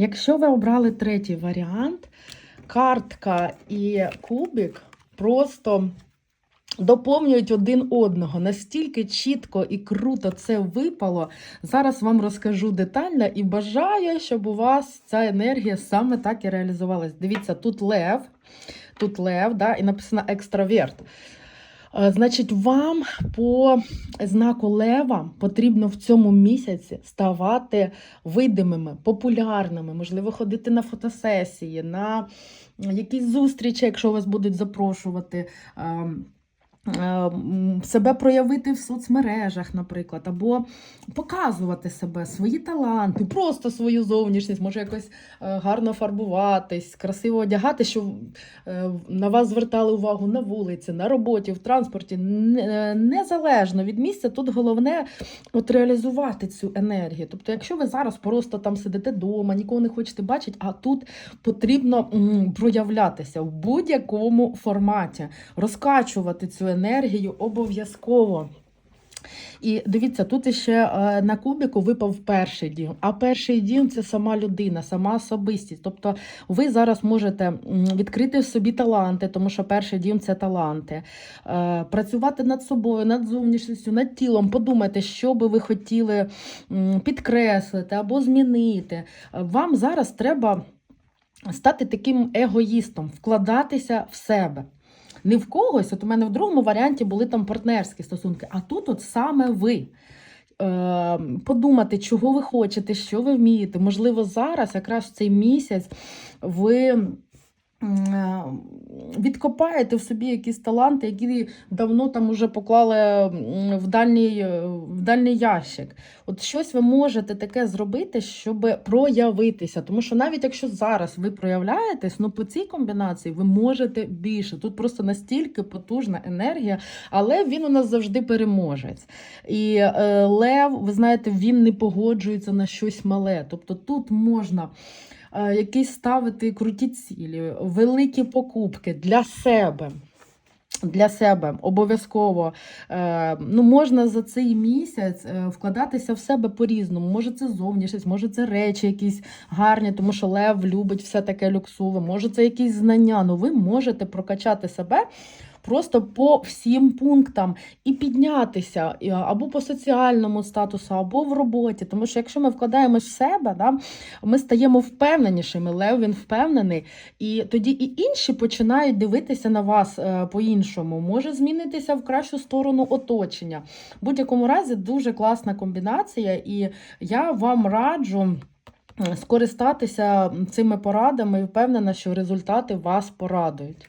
Якщо ви обрали третій варіант, картка і кубик просто доповнюють один одного. Настільки чітко і круто це випало. Зараз вам розкажу детально і бажаю, щоб у вас ця енергія саме так і реалізувалась. Дивіться, тут лев, тут лев, да, і написано екстраверт. Е, Значить, вам по знаку лева потрібно в цьому місяці ставати видимими, популярними, можливо, ходити на фотосесії, на якісь зустрічі, якщо вас будуть запрошувати. Ем, Себе проявити в соцмережах, наприклад, або показувати себе, свої таланти, просто свою зовнішність, може якось е, гарно фарбуватись, красиво одягати, щоб е, на вас звертали увагу на вулиці, на роботі, в транспорті. Е, Незалежно від місця, тут головне от реалізувати цю енергію. Тобто, якщо ви зараз просто там сидите вдома, нікого не хочете бачити, а тут потрібно проявлятися в будь-якому форматі, розкачувати цю енергію обов'язково. І дивіться, тут ще е, на кубіку випав перший дім. А перший дім це сама людина, сама особистість. Тобто ви зараз можете відкрити в собі таланти, тому що перший дім це таланти. Е, Працювати над собою, над зовнішністю, над тілом, подумайте, що би ви хотіли підкреслити або змінити. Е, Вам зараз треба стати таким егоїстом, вкладатися в себе. Не в когось, от у мене в другому варіанті були там партнерські стосунки, а тут от саме ви. Е, подумати, чого ви хочете, що ви вмієте. Можливо, зараз, якраз в цей місяць, ви відкопаєте в собі якісь таланти, які давно там уже поклали в дальній, е, в дальній ящик. От щось ви можете таке зробити, щоб проявитися. Тому що навіть якщо зараз ви проявляєтесь, ну по цій комбінації ви можете більше. Тут просто настільки потужна енергія, але він у нас завжди переможець. І е, Лев, ви знаєте, він не погоджується на щось мале. Тобто тут можна. Е, Якісь ставити круті цілі, великі покупки для себе. Для себе обов'язково е, ну, можна за цей місяць е, вкладатися в себе по-різному. Може, це зовнішність, може, це речі якісь гарні, тому що Лев любить все таке люксове, може, це якісь знання. Ну, ви можете прокачати себе. Просто по всім пунктам і піднятися або по соціальному статусу, або в роботі. Тому що якщо ми вкладаємось в себе, да, ми стаємо впевненішими. Лев він впевнений, і тоді і інші починають дивитися на вас е, по-іншому. Може змінитися в кращу сторону оточення. В будь-якому разі дуже класна комбінація, і я вам раджу. е, Скористатися цими порадами і впевнена, що результати вас порадують.